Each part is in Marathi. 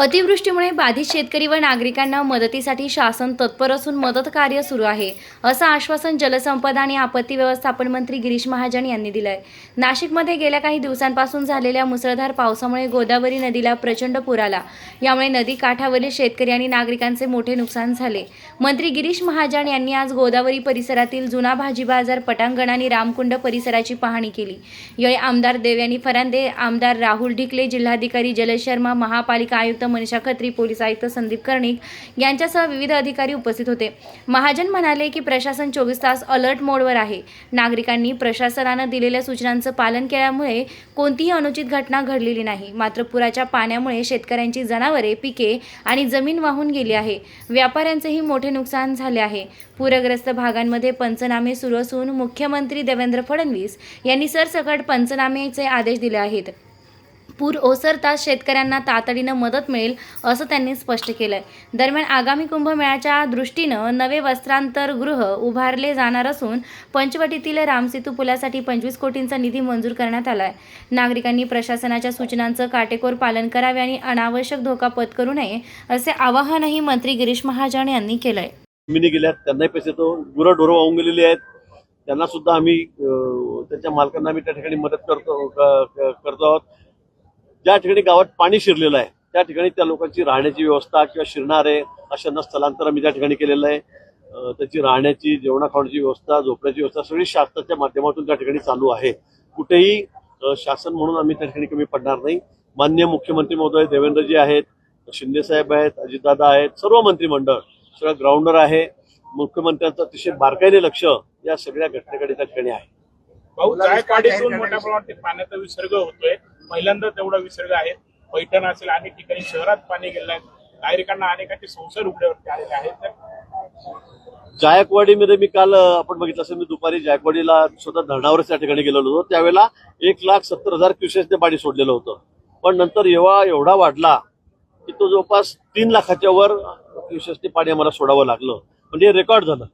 अतिवृष्टीमुळे बाधित शेतकरी व नागरिकांना मदतीसाठी शासन तत्पर असून मदत कार्य सुरू आहे असं आश्वासन जलसंपदा आणि आपत्ती व्यवस्थापन मंत्री गिरीश महाजन यांनी दिलं आहे नाशिकमध्ये गेल्या काही दिवसांपासून झालेल्या मुसळधार पावसामुळे गोदावरी नदीला प्रचंड पूर आला. यामुळे नदी काठावरील शेतकरी आणि नागरिकांचे मोठे नुकसान झाले. मंत्री गिरीश महाजन यांनी आज गोदावरी परिसरातील जुना भाजी बाजार पटांगण आणि रामकुंड परिसराची पाहणी केली. यावेळी आमदार देवयानी फरांदे आमदार राहुल ढिकले जिल्हाधिकारी जलशर्मा महापालिका आयुक्त मनीषा खत्री पोलीस आयुक्त संदीप कर्णिक यांच्यासह विविध अधिकारी उपस्थित होते. महाजन म्हणाले की प्रशासन चोवीस तास अलर्ट मोडवर आहे. नागरिकांनी प्रशासनानं दिलेल्या सूचनांचं पालन केल्यामुळे कोणतीही अनुचित घटना घडलेली नाही. मात्र पुराच्या पाण्यामुळे शेतकऱ्यांची जनावरे पिके आणि जमीन वाहून गेली आहे. व्यापाऱ्यांचेही मोठे नुकसान झाले आहे. पूरग्रस्त भागांमध्ये पंचनामे सुरू असून मुख्यमंत्री देवेंद्र फडणवीस यांनी सरसकट पंचनामेचे आदेश दिले आहेत. पूर ओसरताच शेतकऱ्यांना तातडीनं मदत मिळेल असं त्यांनी स्पष्ट केलंय. दरम्यान आगामी कुंभमेळ्याच्या दृष्टीनं नवे वस्त्रांतरगृह उभारले जाणार असून पंचवटीतील रामसेतू पुलासाठी पंचवीस कोटींचा निधी मंजूर करण्यात आलाय. नागरिकांनी प्रशासनाच्या सूचनांचं काटेकोर पालन करावे आणि अनावश्यक धोका पत्करू नये असे आवाहनही मंत्री गिरीश महाजन यांनी केलंय. गेल्यात त्यांनाही पैसे तो गुरंढोरं वाहून गेलेली आहेत. त्यांना सुद्धा आम्ही त्यांच्या मालकांना आम्ही त्या ठिकाणी मदत करतो करतो आहोत. ज्या ठिकाणी गावात पाणी शिरलेलं आहे त्या ठिकाणी त्या लोकांची राहण्याची व्यवस्था किंवा शिरणारे अशांना स्थलांतर आम्ही त्या ठिकाणी केलेलं आहे. त्याची राहण्याची जेवणा खाण्याची व्यवस्था झोपण्याची व्यवस्था सगळी शासनाच्या माध्यमातून त्या ठिकाणी चालू आहे. कुठेही शासन म्हणून आम्ही त्या ठिकाणी कमी पडणार नाही. मान्य मुख्यमंत्री महोदय देवेंद्रजी आहेत शिंदेसाहेब आहेत अजितदादा आहेत सर्व मंत्रिमंडळ सगळं ग्राउंडर आहे. मुख्यमंत्र्यांचं अतिशय बारकाईने लक्ष या सगळ्या घटनेकडे त्या ठिकाणी आहे. भाऊ जायकवाडीतून मोठ्या प्रमाणात पाण्याचा विसर्ग होतोय. पहिल्यांदा तेवढा विसर्ग आहे. पैठण असेल अनेक ठिकाणी शहरात पाणी गेलं आहे. नागरिकांना अनेकांचे संसार उघड्यावरती आलेले आहेत. तर जायकवाडीमध्ये मी काल आपण बघितलं असेल मी दुपारी जायकवाडीला स्वतः धरणावरच त्या ठिकाणी गेलेलो होतो. त्यावेळेला एक लाख सत्तर हजार क्युसेसने पाणी सोडलेलं होतं. पण नंतर एव्हा एवढा वाढला की तो जवळपास तीन लाखाच्या वर क्युसेसने पाणी आम्हाला सोडावं लागलं. म्हणजे रेकॉर्ड झालं.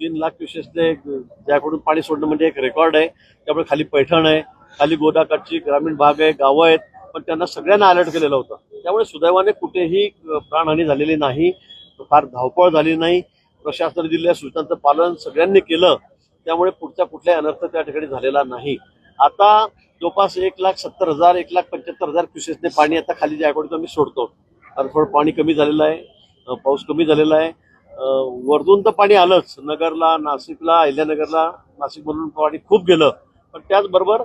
तीन लाख क्युसेसने ज्याकडून पाणी सोडणं म्हणजे एक रेकॉर्ड आहे. त्यामुळे खाली पैठण आहे खाली गोदाकाठची ग्रामीण भाग आहे गावं आहेत पण त्यांना सगळ्यांना अलर्ट केलेलं होतं. त्यामुळे सुदैवाने कुठेही प्राणहानी झालेली नाही फार धावपळ झाली नाही. प्रशासनाने दिलेल्या सूचनांचं पालन सगळ्यांनी केलं. त्यामुळे पुढचा कुठलाही अनर्थ त्या ठिकाणी झालेला नाही. आता जवळपास एक लाख सत्तर हजार एक लाख पंच्याहत्तर हजार क्युसेसने पाणी आता खाली ज्याकडून आम्ही सोडतो. आता थोडं पाणी कमी झालेलं आहे पाऊस कमी झालेला आहे. वरतून तर पाणी आलंच. नगरला नाशिकला अहिल्यानगरला नाशिकमधून पाणी खूप गेलं. पण त्याचबरोबर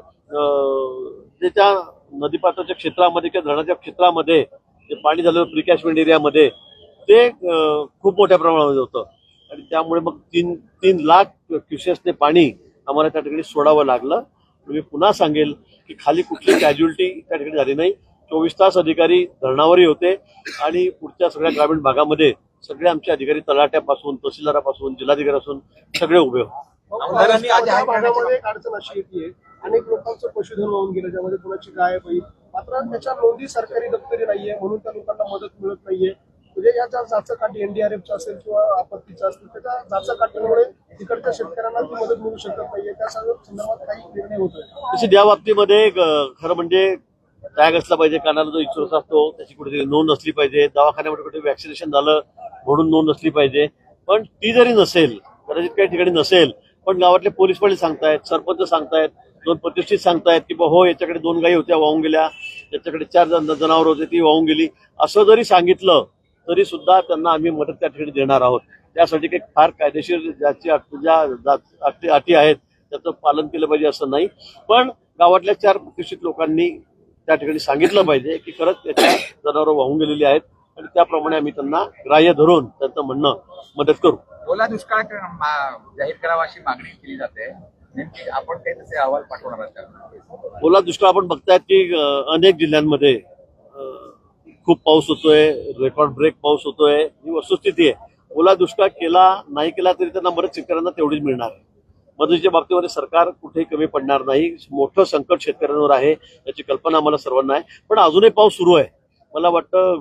जे त्या नदीपात्राच्या क्षेत्रामध्ये किंवा धरणाच्या क्षेत्रामध्ये जे पाणी झालं प्रिकॅशमेंट एरियामध्ये ते खूप मोठ्या प्रमाणामध्ये होतं. आणि त्यामुळे मग तीन तीन लाख क्युसेसने पाणी आम्हाला त्या ठिकाणी सोडावं लागलं. मी पुन्हा सांगेल की खाली कुठली कॅज्युअलिटी त्या ठिकाणी झाली नाही. चोवीस तास अधिकारी धरणावरही होते आणि पुढच्या सगळ्या ग्रामीण भागामध्ये सगळे आमचे अधिकारी तलाट्यापासून तहसीलदारापासून जिल्हाधिकाऱ्यापासून सगळे उभे होते आमदारांनी आज या भागामध्ये एक अडचण अशी येते अनेक लोकांचं पशुधन वाहून गेलं ज्यामध्ये कोणाची गाय बैल मात्र त्याच्या नोंदी सरकारी दप्तरी नाहीये म्हणून त्या लोकांना मदत मिळत नाहीये. म्हणजे या ज्या जाचकाठी एनडीआरएफच्या असेल किंवा आपत्तीच्या असतील त्याच्या जाचकाठीमुळे तिकडच्या शेतकऱ्यांना ती मदत मिळू शकत नाहीये. त्या संदर्भात काही निर्णय होतोय. तशी त्या बाबतीमध्ये खरं म्हणजे टॅग असला पाहिजे कानाला जो इन्शुरन्स असतो त्याची कुठेतरी नोंद असली पाहिजे. दवाखान्यामध्ये कुठे वॅक्सिनेशन झालं म्हणून नोंद असली पाहिजे. पण ती जरी नसेल कदाचित काही ठिकाणी नसेल पण गावातले पोलीस पण सांगतायत सरपंच सांगतायत दोन प्रतिष्ठित सांगतायत की बा हो याच्याकडे दोन गायी होत्या वाहून गेल्या. याच्याकडे चार जण जनावर होते ती वाहून गेली. असं जरी सांगितलं तरी सुद्धा त्यांना आम्ही मदत त्या ठिकाणी देणार आहोत. त्यासाठी काही फार कायदेशीर ज्याची ज्या अटी आहेत त्याचं पालन केलं पाहिजे असं नाही. पण गावातल्या चार प्रतिष्ठित लोकांनी त्या ठिकाणी सांगितलं पाहिजे की खरंच त्याच्या जनावरं वाहून गेलेली आहेत आणि त्याप्रमाणे आम्ही त्यांना ग्राह्य धरून त्यांचं म्हणणं मदत करू. ओला दुष्काळ जाहीर करावा अशी मागणी केली जाते. नेमकी आपण काही तसे अहवाल पाठवणार आहात? ओला दुष्काळ आपण बघतायत की अनेक जिल्ह्यांमध्ये खूप पाऊस होतोय रेकॉर्ड ब्रेक पाऊस होतोय ही वस्तुस्थिती आहे. ओला दुष्काळ केला नाही केला तरी त्यांना बरेच शेतकऱ्यांना तेवढीच मिळणार आहे. मदतीच्या बाबतीमध्ये सरकार कुठेही कमी पडणार नाही. मोठं संकट शेतकऱ्यांवर आहे याची कल्पना आम्हाला सर्वांना आहे. पण अजूनही पाऊस सुरू आहे. मला वाटतं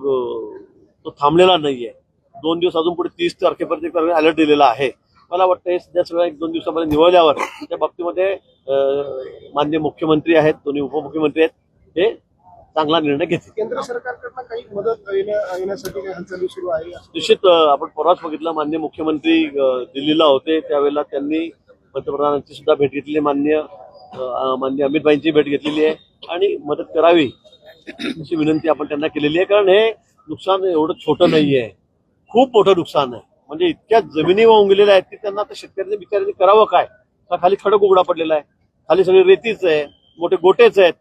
तो थांबलेला नाहीये. दोन दिवस अजून पुढे तीस तारखेपर्यंत अलर्ट दिलेला आहे. मला वाटतं हे सध्या सगळं एक दोन दिवसामध्ये निवडल्यावर त्या बाबतीमध्ये अं, माननीय मुख्यमंत्री आहेत दोन्ही उपमुख्यमंत्री आहेत हे चांगला निर्णय घेतील. केंद्र सरकारकडनं काही मदत येण्या- येण्यासाठी हालचाली सुरू आहे? निश्चित आपण परवाच बघितलं मान्य मुख्यमंत्री दिल्लीला होते. त्यावेळेला त्यांनी पंतप्रधानांची सुद्धा भेट घेतलेली मान्य मान्य अमितभाईंची भेट घेतलेली आहे. आणि मदत करावी अशी विनंती आपण त्यांना केलेली आहे. कारण हे नुकसान एवढं छोटं नाही आहे खूप मोठं नुकसान आहे. म्हणजे इतक्या जमिनी वाहून आहेत की त्यांना आता शेतकऱ्यांनी बिचाऱ्यांनी करावं काय? का खाली खडक उघडा पडलेला आहे. खाली सगळी रेतीच आहे. मोठे गोटेच आहेत.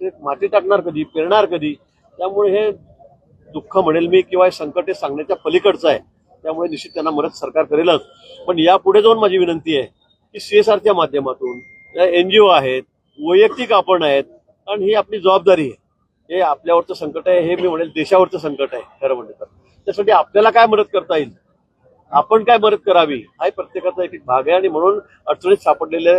ते माती टाकणार कधी? पेरणार कधी? त्यामुळे हे दुःख म्हणेल मी किंवा हे संकट हे सांगण्याच्या पलीकडचं आहे. त्यामुळे निश्चित त्यांना मदत सरकार करेलच. पण यापुढे जाऊन माझी विनंती आहे की सीएसआरच्या माध्यमातून एनजीओ आहेत वैयक्तिक आपण आहेत कारण ही आपली जबाबदारी आहे. हे आपल्यावरचं संकट आहे हे मी म्हणेल देशावरचं संकट आहे खरं म्हणजे तर. त्यासाठी आपल्याला काय मदत करता येईल? आपण काय मदत करावी? हा प्रत्येकाचा एक भाग आहे आणि म्हणून अडचणीत सापडलेले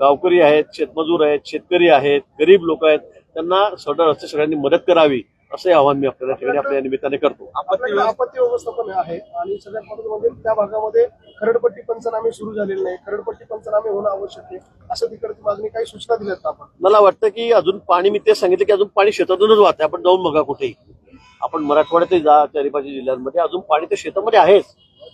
गावकरी आहेत शेतमजूर आहेत शेतकरी आहेत गरीब लोक आहेत त्यांना सडळ असते सगळ्यांनी मदत करावी. असं आवाहन मी आपल्याला ठिकाणी आपल्या निमित्ताने करतो. आपल्याकडे आपत्ती व्यवस्थापन आहे आणि सगळ्यात महत्त्वाचं म्हणजे त्या भागामध्ये खरडपट्टी पंचनामे सुरू झालेले नाही. खरडपट्टी पंचनामे होणं आवश्यक आहे. असं तिकडची मागणी काही सूचना दिल्यात का आपण? मला वाटतं की अजून पाणी मी तेच सांगितलं की अजून पाणी शेतातूनच वाहतंय. आपण जाऊन बघा कुठेही. आपण मराठवाड्यातही जा चारी पाच जिल्ह्यांमध्ये. अजून पाणी ते शेतामध्ये आहेच.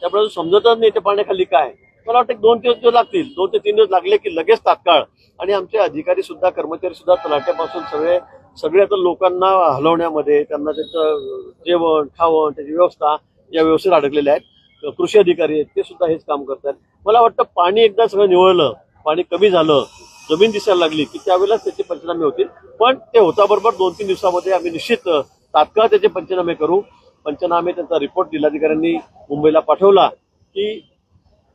त्यामुळे अजून समजतच नाही ते पाण्याखाली काय. मला वाटतं एक दोन तीन दिवस लागतील. दोन ते तीन दिवस लागले की लगेच तात्काळ. आणि आमचे अधिकारी सुद्धा कर्मचारी सुद्धा तलाट्यापासून सगळे सगळे तर लोकांना हलवण्यामध्ये त्यांना त्यांचं जेवण खावण त्याची व्यवस्था या व्यवस्थेत अडकलेल्या आहेत. कृषी अधिकारी आहेत ते सुद्धा हेच काम करतात मला वाटतं पाणी एकदा सगळं निवळलं पाणी कमी झालं जमीन दिसायला लागली की त्यावेळेलाच त्याचे पंचनामे होतील. पण ते होता बरोबर दोन तीन दिवसामध्ये आम्ही निश्चित तात्काळ त्याचे पंचनामे करू. पंचनामे त्यांचा रिपोर्ट जिल्हाधिकाऱ्यांनी मुंबईला पाठवला की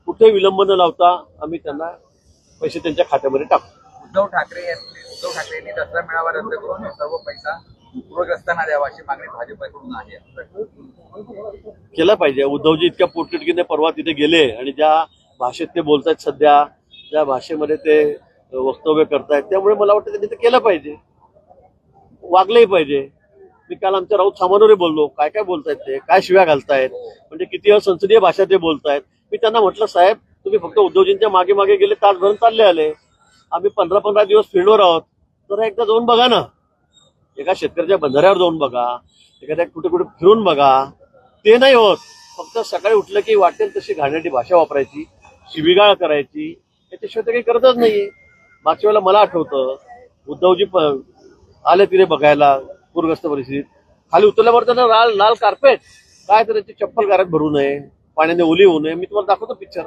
कुठे विलंब न लावता आम्ही त्यांना पैसे त्यांच्या खात्यामध्ये टाकू. उद्धव ठाकरे यांनी उद्धव ठाकरे यांनी दसरा मेळावा रद्द करून सर्व पैसा पूरग्रस्तांना द्यावा अशी मागणी भाजपकडून आहे. केलं पाहिजे. उद्धवजी इतक्या पोटतिडकीने परवा तिथे गेले आणि ज्या भाषेत ते बोलतायत सध्या ज्या भाषेमध्ये ते वक्तव्य करतायत त्यामुळे मला वाटतं त्यांनी ते केलं पाहिजे. वागलंही पाहिजे. मी काल आमच्या राऊत सामानोरे बोललो. काय काय बोलतायत ते? काय शिव्या घालतायत? म्हणजे किती संसदीय भाषा ते बोलतायत? मी त्यांना म्हटलं साहेब तुम्ही फक्त उद्धवजींच्या मागे मागे गेले तासभरून चालले आले. आम्ही पंधरा पंधरा दिवस फील्डवर आहोत तर एकदा जाऊन बघा ना. एका शेतकऱ्याच्या बंधाऱ्यावर जाऊन बघा. एखाद्या कुठे कुठे फिरून बघा. ते नाही होत. फक्त सकाळी उठलं की वाटेल तशी घाणेरडी भाषा वापरायची शिबिगाळ करायची. याच्याशिवाय तर काही करतच नाहीये. मागच्या वेळेला मला आठवतं उद्धवजी आले तिथे बघायला पूरग्रस्त परिस्थितीत. खाली उतरल्यावर त्यांना लाल लाल कार्पेट काय तर त्याची चप्पल गारात भरू नये. पाण्याने ओली होऊ नये. मी तुम्हाला दाखवतो पिक्चर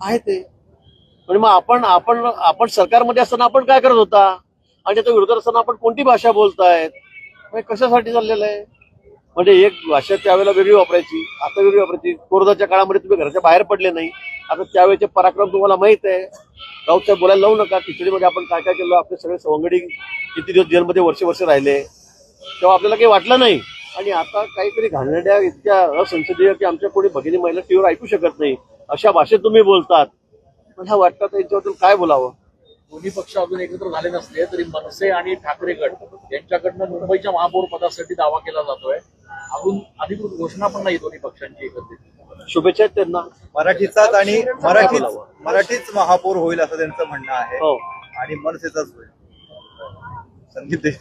आहे ते. म्हणजे मग आपण आपण आपण सरकारमध्ये असताना आपण काय करत होता? आणि आता विरोधात असताना आपण कोणती भाषा बोलतायत? म्हणजे कशासाठी चाललेलं आहे? म्हणजे एक भाषा त्यावेळेला वेगळी वापरायची आता वेगळी वापरायची. कोरोनाच्या काळामध्ये तुम्ही घराच्या बाहेर पडले नाही. आता त्यावेळेचे पराक्रम तुम्हाला माहीत आहे. राऊत साहेब बोलायला लावू नका. खिचडीमध्ये आपण काय काय केलं? आपले सगळे सवंगडी किती दिवस जेलमध्ये वर्ष वर्ष राहिले. तेव्हा आपल्याला काही वाटलं नाही. आणि आता काहीतरी घाणेरड्या इतक्या असंसदीय की आमच्या कोणी भगिनी महिला टीव्हीवर ऐकू शकत नाही. अशा भाषेत तुम्ही बोलतात. मला वाटतं तर याच्याबद्दल काय बोलावं? दोन्ही पक्ष अजून एकत्र झाले नसले तरी मनसे आणि ठाकरे गट यांच्याकडनं मुंबईच्या महापौर पदासाठी दावा केला जातोय. अजून अधिकृत घोषणा पण नाही दोन्ही पक्षांची एकत्रित. शुभेच्छा आहेत त्यांना. मराठीचाच आणि मराठीच बोलावं? मराठीच महापौर होईल असं त्यांचं म्हणणं आहे. हो. आणि मनसेचाच होईल.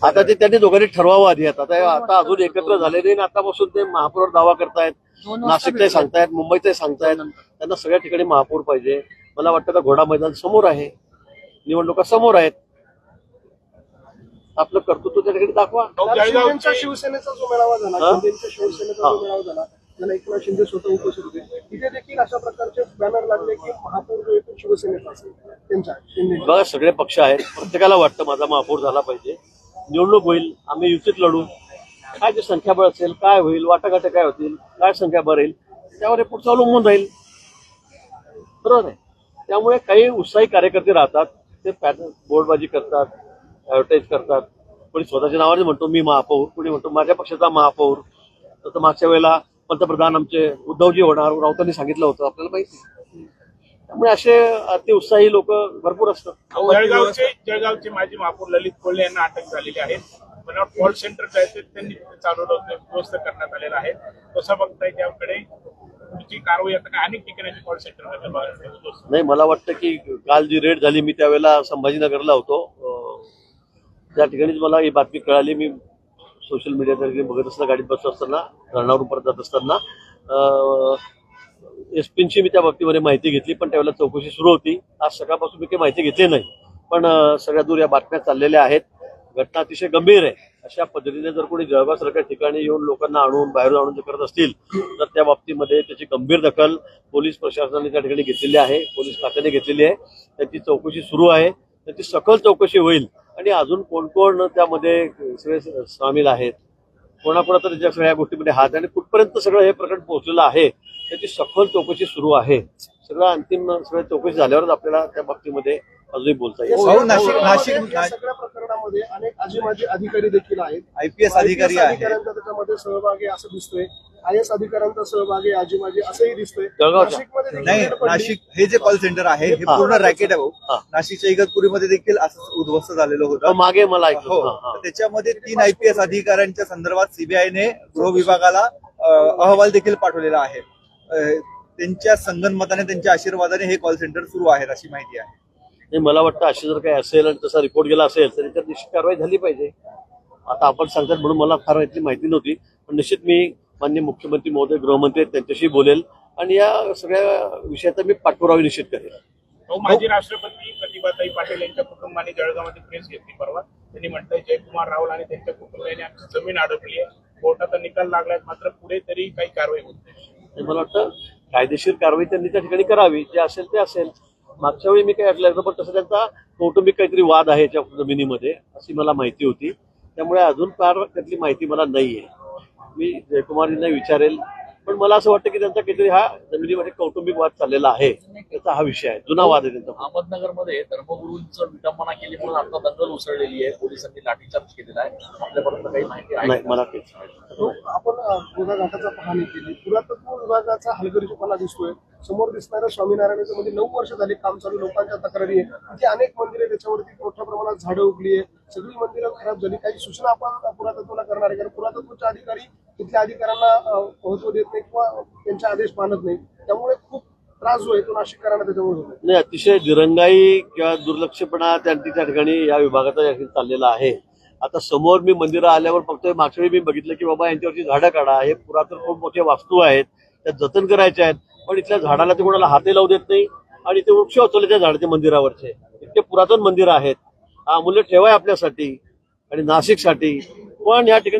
आता ते त्यांनी दोघांनी ठरवावं आधी. आता ते आता अजून एकत्र झाले नाही आतापासून ते महापौर दावा करतायत. नाशिकचे सांगतायत मुंबईचे सांगतायत. त्यांना सगळ्या ठिकाणी महापौर पाहिजे. मला वाटतं का घोडा मैदान समोर आहे. निवडणुका समोर आहेत. आपलं कर्तृत्व त्या ठिकाणी दाखवा. जळगावचे शिवसेनेचा जो मेळावा झाला हा? शिवसेनेचा जो मेळावा झाला त्याला एकनाथ शिंदे स्वतः उपस्थित होते. तिथे देखील अशा प्रकारचे बॅनर लागले की महापौर जो येतो शिवसेनेचा असेल त्यांच्या शिंदे बघा सगळे पक्ष आहेत. प्रत्येकाला वाटतं माझा महापौर झाला पाहिजे. निवडणूक होईल आम्ही युतीत लढू. काय जे संख्याबळ असेल काय होईल वाटाघाटे काय होतील काय संख्याबळ राहील त्यावर हे पुढचं अवलंबून राहील. बरोबर आहे? त्यामुळे काही उत्साही कार्यकर्ते राहतात ते पॅटर्न बोर्डबाजी करतात ॲडव्हर्टाईज करतात. कोणी स्वतःच्या नावाने म्हणतो मी महापौर. कोणी म्हणतो माझ्या पक्षाचा महापौर. तसं मागच्या वेळेला पंतप्रधान आमचे उद्धवजी होणार राऊतांनी सांगितलं होतं आपल्याला माहिती त्यामुळे असे अतिउत्साही लोक भरपूर असतात. जळगावचे जळगावचे माजी महापौर ललित कोल्हे यांना अटक झालेली आहे. मला कॉल सेंटर त्यांनी चालवलं होतं दुरुस्त करण्यात आलेलं आहे. कसं बघताय त्याकडे? पुढची कारवाई आता काय अनेक ठिकाणी कॉल सेंटर नाही मला वाटतं की काल जी रेड झाली मी त्यावेळेला संभाजीनगरला होतो. त्या ठिकाणीच मला ही बातमी कळाली. मी सोशल मीडियाच्या बघत असताना गाडीत बसत असताना धरणावरून परत जात असताना एसपींची मी त्या बाबतीमध्ये माहिती घेतली पण त्यावेळेला चौकशी सुरू होती. आज सकाळपासून मी काही माहिती घेतली नाही. पण सगळ्या दूर या बातम्या चाललेल्या आहेत. घटना अतिशय गंभीर आहे. अशा पद्धतीने जर कोणी जळगावसारख्या ठिकाणी येऊन लोकांना आणून बाहेरून आणून जे करत असतील तर त्या बाबतीमध्ये त्याची गंभीर दखल पोलीस प्रशासनाने त्या ठिकाणी घेतलेली आहे पोलीस खात्याने घेतलेली आहे. त्याची चौकशी सुरू आहे. त्याची सखल चौकशी होईल. आणि अजून कोण कोण त्यामध्ये सगळे सामील आहेत? कोणाकोणा तर ज्या सगळ्या गोष्टीमध्ये हात आहे आणि कुठपर्यंत सगळं हे प्रकरण पोहोचलेलं आहे त्याची सखोल चौकशी सुरू आहे. सगळं अंतिम सगळ्या चौकशी झाल्यावरच आपल्याला त्या बाबतीमध्ये अजूनही बोलता येईल भाऊ, नाशिक- या नाशिक- सगळ्या प्रकरणामध्ये अनेक आजी माजी अधिकारी देखील आहेत आयपीएस अधिकारी आहे अधिकाऱ्यांचा त्याच्यामध्ये सहभाग आहे असं दिसतोय आय एस अधिकाऱ्यांचा सहभाग आहे आजी माजी असंही दिसतोय. नाशिकमध्ये नाही. नाशिक हे जे कॉल सेंटर आहे हे हा. पूर्ण रॅकेट आहे हा. भाऊ नाशिकच्या इगतपुरीमध्ये देखील असं उद्ध्वस्त झालेलं होतं मागे मला हो हां, हां. त्याच्यामध्ये तीन आयपीएस अधिकाऱ्यांच्या संदर्भात सीबीआयने गृह विभागाला अहवाल देखील पाठवलेला आहे त्यांच्या संगनमताने त्यांच्या आशीर्वादाने हे कॉल सेंटर सुरू आहेत अशी माहिती आहे नाही मला वाटतं अशी जर काही असेल आणि तसा रिपोर्ट गेला असेल तर त्याच्यात निश्चित कारवाई झाली पाहिजे. आता आपण सांगतात म्हणून मला फार यातली माहिती नव्हती पण निश्चित मी माननीय मुख्यमंत्री महोदय गृहमंत्री त्यांच्याशी बोलेल. आणि या सगळ्या विषयाचा मी पाठपुरावा निश्चित करेल. तो माजी राष्ट्रपती प्रतिभाताई पाटील यांच्या कुटुंबाने जळगावमध्ये प्रेस घेतली परवा. त्यांनी म्हटलंय जयकुमार राहुल आणि त्यांच्या कुटुंबियांनी आमची जमीन अडकली आहे. कोर्टाचा निकाल लागलाय मात्र पुढे तरी काही कारवाई होत नाही. मला वाटतं कायदेशीर कारवाई त्यांनी त्या ठिकाणी करावी जे असेल ते असेल. मागच्या वेळी मी काही ऐकलं नव्हतं, पण तसं त्यांचा कौटुंबिक काहीतरी वाद आहे याच्या जमिनीमध्ये अशी मला माहिती होती. त्यामुळे अजून फार त्यातली माहिती मला नाहीये. मी जयकुमारींना विचारेल पण मला असं वाटतं की त्यांचा काहीतरी हा जमिनीमध्ये कौटुंबिक वाद चाललेला आहे त्याचा हा विषय आहे. जुना वाद आहे त्यांचा. अहमदनगरमध्ये धर्मगुरूंचं विटंबना केली म्हणून आता दंगल उसळलेली आहे. पोलिसांनी लाठीचार्ज केलेला आहे. आपल्यापर्यंत काही माहिती आहे? नाही? मला आपण घाटाचा पाहणी केली. पुरातत्व विभागाचा हलगर्जीपणा दिसतोय. समोर दिसणाऱ्या स्वामीनारायणाचं म्हणजे नऊ वर्ष झाले काम चालू लोकांच्या तक्रारी आहे. तिथे अनेक मंदिरे त्याच्यावरती मोठ्या प्रमाणात झाडं उगली आहे सगळी मंदिरं खराब झाली. काही सूचना आपण पुरातत्वला करणार आहे. कारण पुरातत्वचे अधिकारी तिथल्या अधिकाऱ्यांना महत्त्व देत नाही किंवा त्यांचे आदेश मानत नाही. त्यामुळे खूप त्रास जो आहे तो नाशिककरांना त्याच्यामुळे होतो नाही अतिशय दिरंगाई किंवा दुर्लक्षपणा त्यांनी त्या ठिकाणी या विभागाचा या चाललेला आहे. आता समोर मी मंदिरं आल्यावर फक्त मागच्या वेळी मी बघितलं की बाबा यांच्यावरची झाडं काढा. हे पुरातन खूप मोठे वास्तू आहेत. त्या जतन करायच्या आहेत. पण इथल्या झाडाला ते कोणाला हाते लावू देत नाही. आणि ते वृक्ष वाचवले त्या झाडाचे मंदिरावरचे. इतके पुरातन मंदिर आहेत. हा अमूल्य ठेवाय आपल्यासाठी आणि नाशिकसाठी. पण या ठिकाणी